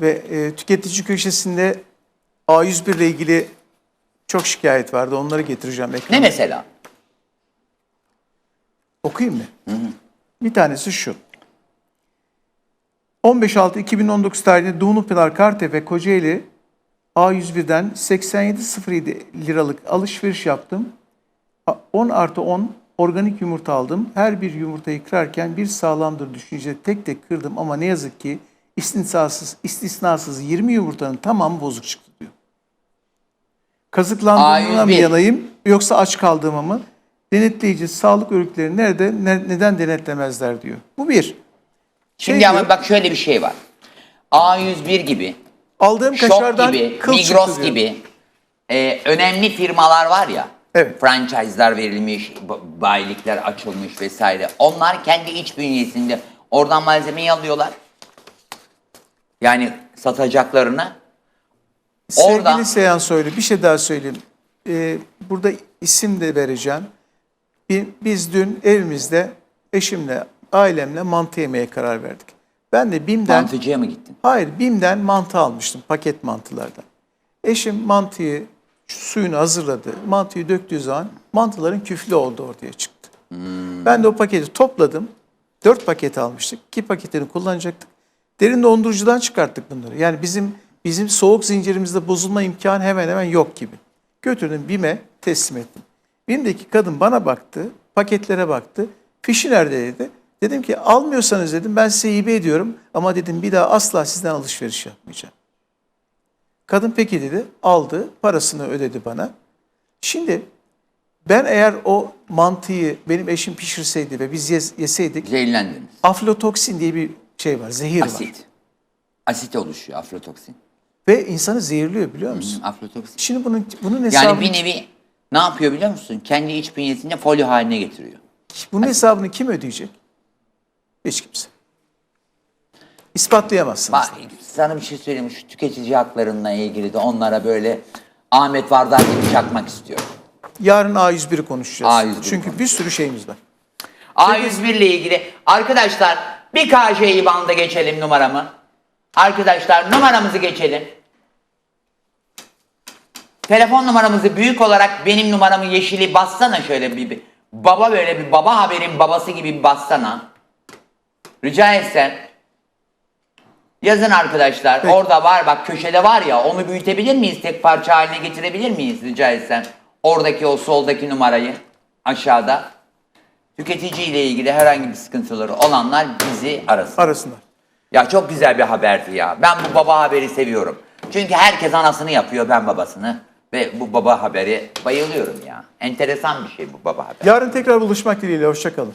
Ve e, tüketici köşesinde A101 ile ilgili çok şikayet vardı. Onları getireceğim Ne ekrana. mesela? Okuyayım mı? Bir tanesi şu. 15.6.2019 tarihinde Dumlupınar, Kartepe, Kocaeli A101'den 87.07 liralık alışveriş yaptım. A- 10 artı 10 organik yumurta aldım. Her bir yumurtayı kırarken bir sağlamdır düşünce tek tek kırdım ama ne yazık ki istisnasız, istisnasız 20 yumurtanın tamamı bozuk çıktı diyor. Kazıklandığımdan mı A101. yanayım yoksa aç kaldığıma mı? Denetleyici sağlık örgütleri nerede, ne- neden denetlemezler diyor. Bu bir. Şimdi Şey ama diyor, bak şöyle bir şey var. A101 gibi, aldığım Şok kaşardan gibi, kıl Migros gibi e, önemli firmalar var ya. Evet. Franchise'lar verilmiş, ba- bayilikler açılmış vesaire. Onlar kendi iç bünyesinde oradan malzemeyi alıyorlar. Yani satacaklarını. Sevgili Orada- Seyhan Soylu bir şey daha söyleyeyim. Ee, burada isim de vereceğim. Bir, biz dün evimizde eşimle, ailemle mantı yemeye karar verdik. Ben de BİM'den, Mantıcıya mı gittin? hayır BİM'den mantı almıştım paket mantılardan. Eşim mantıyı suyunu hazırladı. Mantıyı döktüğü zaman mantıların küflü olduğu ortaya çıktı. Ben de o paketi topladım. Dört paket almıştık. İki paketini kullanacaktık. Derin dondurucudan çıkarttık bunları. Yani bizim bizim soğuk zincirimizde bozulma imkanı hemen hemen yok gibi. Götürdüm BİM'e teslim ettim. BİM'deki kadın bana baktı, paketlere baktı. Fişi nerede dedi. Dedim ki almıyorsanız dedim ben size hibe ediyorum ama dedim bir daha asla sizden alışveriş yapmayacağım. Kadın peki dedi, aldı, parasını ödedi bana. Şimdi ben eğer o mantıyı benim eşim pişirseydi ve biz yes- yeseydik, Zehirlendiniz. aflatoksin diye bir şey var, zehir var. Asit. Asit oluşuyor aflatoksin. Ve insanı zehirliyor biliyor musun? Aflatoksin. Şimdi bunun bunun hesabını, Yani bir nevi ne yapıyor biliyor musun? Kendi iç bünyesinde folyo haline getiriyor. bunun hesabını kim ödeyecek? Hiç kimse. İspatlayamazsınız. Bak sana bir şey söyleyeyim. Şu tüketici haklarına ilgili de onlara böyle Ahmet Vardar gibi çakmak istiyorum. Yarın A101'i konuşacağız. A101'i Çünkü bir sürü şeyimiz var. A101 ile ilgili arkadaşlar bir KJ'yi banda geçelim numaramı. Arkadaşlar numaramızı geçelim. Telefon numaramızı büyük olarak benim numaramı yeşili bassana şöyle bir, bir. Baba böyle bir baba haberin babası gibi bir bassana. Rica etsem. Yazın arkadaşlar. Peki. Orada var bak köşede var ya onu büyütebilir miyiz? Tek parça haline getirebilir miyiz rica etsem? Oradaki o soldaki numarayı aşağıda. Tüketici ile ilgili herhangi bir sıkıntıları olanlar bizi arasın. Arasınlar. Ya çok güzel bir haberdi ya. Ben bu baba haberi seviyorum. Çünkü herkes anasını yapıyor ben babasını. Ve bu baba haberi bayılıyorum ya. Enteresan bir şey bu baba haberi. Yarın tekrar buluşmak dileğiyle. Hoşçakalın.